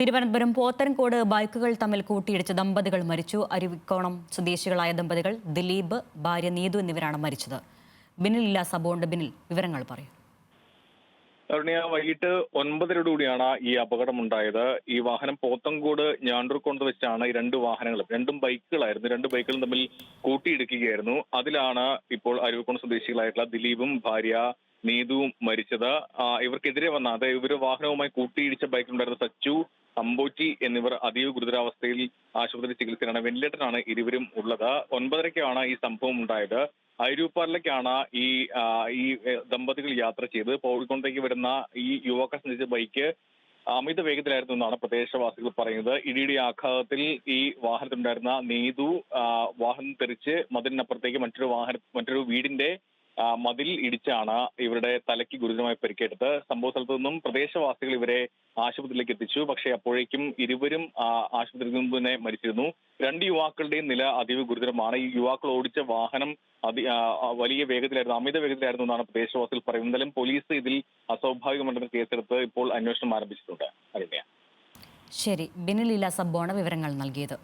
തിരുവനന്തപുരം പോത്തൻകോട് ബൈക്കുകൾ തമ്മിൽ കൂട്ടിയിടിച്ച് ദമ്പതികൾ മരിച്ചു. അരുവിക്കോണം സ്വദേശികളായ ദമ്പതികൾ ദിലീപ് ഭാര്യ നീതു എന്നിവരാണ് മരിച്ചത്. ബിനിൽ ഇല്ല സബോണ്ട്. ബിനിൽ വിവരങ്ങൾ പറയും. അരുണിയ വൈകിട്ട് ഒൻപതരയോടുകൂടിയാണ് ഈ അപകടം ഉണ്ടായത് ഈ വാഹനം പോത്തങ്കോട് ഞാണ്ടൂർക്കൊണ്ട് വെച്ചാണ് ഈ രണ്ട് വാഹനങ്ങളും രണ്ടും ബൈക്കുകളായിരുന്നു. രണ്ട് ബൈക്കുകളും തമ്മിൽ കൂട്ടിയിടിക്കുകയായിരുന്നു. അതിലാണ് ഇപ്പോൾ അരുവിക്കോണം സ്വദേശികളായിട്ടുള്ള ദിലീപും ഭാര്യ നീതുവും മരിച്ചത്. ഇവർക്കെതിരെ വന്ന അതായത് ഇവർ വാഹനവുമായി കൂട്ടിയിടിച്ച ബൈക്കിലുണ്ടായിരുന്ന സച്ചു അമ്പോറ്റി എന്നിവർ അതീവ ഗുരുതരാവസ്ഥയിൽ ആശുപത്രി ചികിത്സയിലാണ്. വെന്റിലേറ്ററിലാണ് ഇരുവരും ഉള്ളത്. ഒൻപതരയ്ക്കാണ് ഈ സംഭവം ഉണ്ടായത്. അരൂപ്പാറിലേക്കാണ് ഈ ഈ ദമ്പതികൾ യാത്ര ചെയ്ത് കോഴിക്കോട്ടേക്ക് വരുന്ന ഈ യുവാക്കൾ സഞ്ചരിച്ച ബൈക്ക് അമിത വേഗത്തിലായിരുന്നു എന്നാണ് പ്രദേശവാസികൾ പറയുന്നത്. ഇടിയുടെ ആഘാതത്തിൽ ഈ വാഹനത്തിലുണ്ടായിരുന്ന നീതു വാഹനം തെറിച്ച് മതിലിനപ്പുറത്തേക്ക് മറ്റൊരു വാഹന മറ്റൊരു വീടിന്റെ മതിൽ ഇടിച്ചാണ് ഇവരുടെ തലയ്ക്ക് ഗുരുതരമായി പരിക്കേറ്റത്. സംഭവ സ്ഥലത്തു നിന്നും പ്രദേശവാസികൾ ഇവരെ ആശുപത്രിയിലേക്ക് എത്തിച്ചു. പക്ഷേ അപ്പോഴേക്കും ഇരുവരും ആശുപത്രിയിൽ നിന്ന് തന്നെ മരിച്ചിരുന്നു. രണ്ട് യുവാക്കളുടെയും നില അതീവ ഗുരുതരമാണ്. ഈ യുവാക്കൾ ഓടിച്ച വാഹനം അതി വലിയ വേഗത്തിലായിരുന്നു അമിത വേഗത്തിലായിരുന്നു എന്നാണ് പ്രദേശവാസികൾ പറയുന്നത്. എന്തായാലും പോലീസ് ഇതിൽ അസ്വാഭാവികമല്ലെന്ന് കേസെടുത്ത് ഇപ്പോൾ അന്വേഷണം ആരംഭിച്ചിട്ടുണ്ട്. ശരി. ബിനിലീല സബ്ബോണ വിവരങ്ങൾ നൽകിയത്.